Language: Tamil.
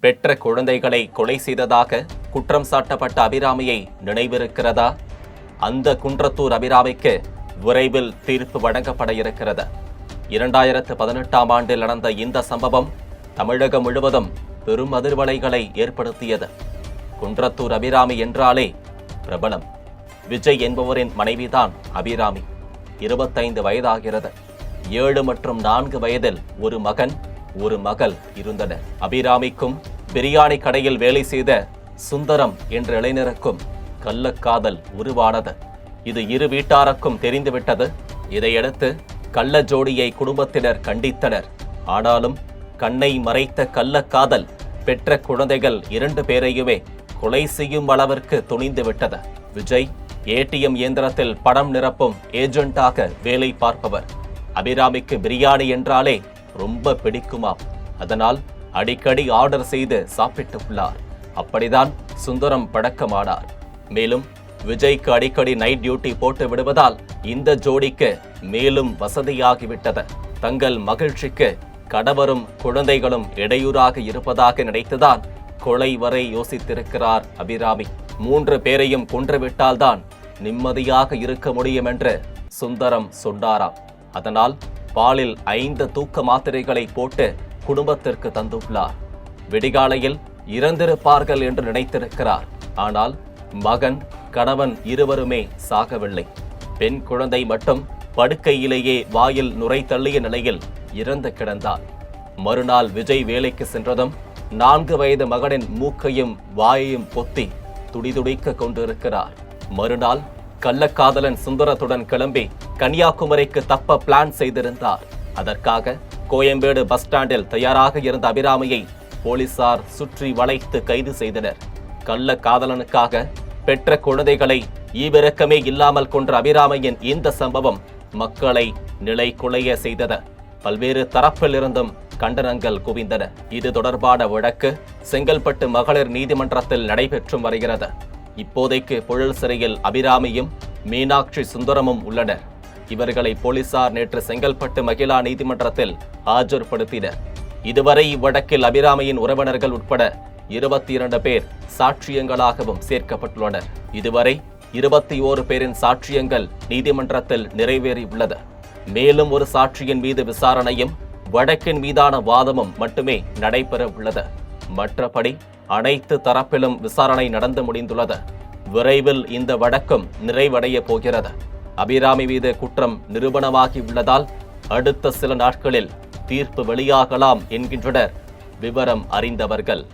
பெற்ற குழந்தைகளை கொலை செய்ததாக குற்றம் சாட்டப்பட்ட அபிராமியை நினைவிருக்கிறதா? அந்த குன்றத்தூர் அபிராமிக்கு விரைவில் தீர்ப்பு வழங்கப்பட இருக்கிறது. இரண்டாயிரத்து பதினெட்டாம் ஆண்டில் நடந்த இந்த சம்பவம் தமிழகம் முழுவதும் பெரும் அதிர்வலைகளை ஏற்படுத்தியது. குன்றத்தூர் அபிராமி என்றாலே பிரபலம். விஜய் என்பவரின் மனைவிதான் அபிராமி. இருபத்தைந்து வயதாகிறது. ஏழு மற்றும் நான்கு வயதில் ஒரு மகன் ஒரு மகள் இருந்தனர் அபிராமிக்கும் பிரியாணி கடையில் வேலை செய்த சுந்தரம் என்ற இளைஞருக்கும் கள்ளக்காதல் உருவானது. இது இரு வீட்டாருக்கும் தெரிந்துவிட்டது. இதையடுத்து கள்ள ஜோடியை குடும்பத்தினர் கண்டித்தனர். ஆனாலும் கண்ணை மறைத்த கள்ளக்காதல் பெற்ற குழந்தைகள் இரண்டு பேரையுமே கொலை செய்யும் அளவிற்கு துணிந்து விட்டது விஜய் ஏடிஎம் இயந்திரத்தில் படம் நிரப்பும் ஏஜென்ட்டாக வேலை பார்ப்பவர். அபிராமிக்கு பிரியாணி என்றாலே ரொம்ப பிடிக்குமாம் அதனால் அடிக்கடி ஆர்டர் செய்து சாப்பிட்டு உள்ளார் அப்படிதான் சுந்தரம் பழக்கமானார். மேலும் விஜய்க்கு அடிக்கடி நைட் டியூட்டி போட்டு விடுவதால் இந்த ஜோடிக்கு மேலும் வசதியாகிவிட்டது. தங்கள் மகிழ்ச்சிக்கு கணவரும் குழந்தைகளும் இடையூறாக இருப்பதாக நினைத்துதான் கொலை வரை யோசித்திருக்கிறார் அபிராமி. மூன்று பேரையும் கொன்றுவிட்டால்தான் நிம்மதியாக இருக்க முடியும் என்று சுந்தரம் சொன்னாராம். அதனால் பாலில் ஐந்து தூக்க மாத்திரைகளை போட்டு குடும்பத்திற்கு தந்துள்ளார். விடிகாலையில் இறந்திருப்பார்கள் என்று நினைத்திருக்கிறார். ஆனால் மகன் கணவன் இருவருமே சாகவில்லை. பெண் குழந்தை மட்டும் படுக்கையிலேயே வாயில் நுரை தள்ளிய நிலையில் இறந்து கிடந்தார் மறுநாள் விஜய் வேலைக்கு சென்றதும் நான்கு வயது மகனின் மூக்கையும் வாயையும் பொத்தி துடிதுடிக்க கொண்டிருக்கிறார். மறுநாள் கள்ளக்காதலன் சுந்தரத்துடன் கிளம்பி கன்னியாகுமரிக்கு தப்ப பிளான் செய்திருந்தார். அதற்காக கோயம்பேடு பஸ் ஸ்டாண்டில் தயாராக இருந்த அபிராமியை போலீசார் சுற்றி வளைத்து கைது செய்தனர். கள்ள காதலனுக்காக பெற்ற குழந்தைகளை ஈவிரக்கமே இல்லாமல் கொன்ற அபிராமையின் இந்த சம்பவம் மக்களை நிலை குலைய செய்தது. பல்வேறு தரப்பில் இருந்தும் கண்டனங்கள் குவிந்தன. இது தொடர்பான வழக்கு செங்கல்பட்டு மகளிர் நீதிமன்றத்தில் நடைபெற்றும் வருகிறது. இப்போதைக்கு புழல் சிறையில் அபிராமியும் மீனாட்சி சுந்தரமும் உள்ளனர். இவர்களை போலீசார் நேற்று செங்கல்பட்டு மகிழா நீதிமன்றத்தில் ஆஜர்படுத்தினர். இதுவரை இவ்வழக்கில் அபிராமியின் உறவினர்கள் உட்பட இருபத்தி இரண்டு பேர் சாட்சியங்களாகவும் சேர்க்கப்பட்டுள்ளனர். இதுவரை இருபத்தி ஓரு பேரின் சாட்சியங்கள் நீதிமன்றத்தில் நிறைவேறியுள்ளது. மேலும் ஒரு சாட்சியின் மீது விசாரணையும் வழக்கின் மீதான வாதமும் மட்டுமே நடைபெற உள்ளது. மற்றபடி அனைத்து தரப்பிலும் விசாரணை நடந்து முடிந்துள்ளது. விரைவில் இந்த வழக்கும் நிறைவடைய போகிறது. அபிராமி மீது குற்றம் நிரூபணமாகி உள்ளதால் அடுத்த சில நாட்களில் தீர்ப்பு வெளியாகலாம் என்கின்றனர். விவரம் அறிந்தவர்கள்.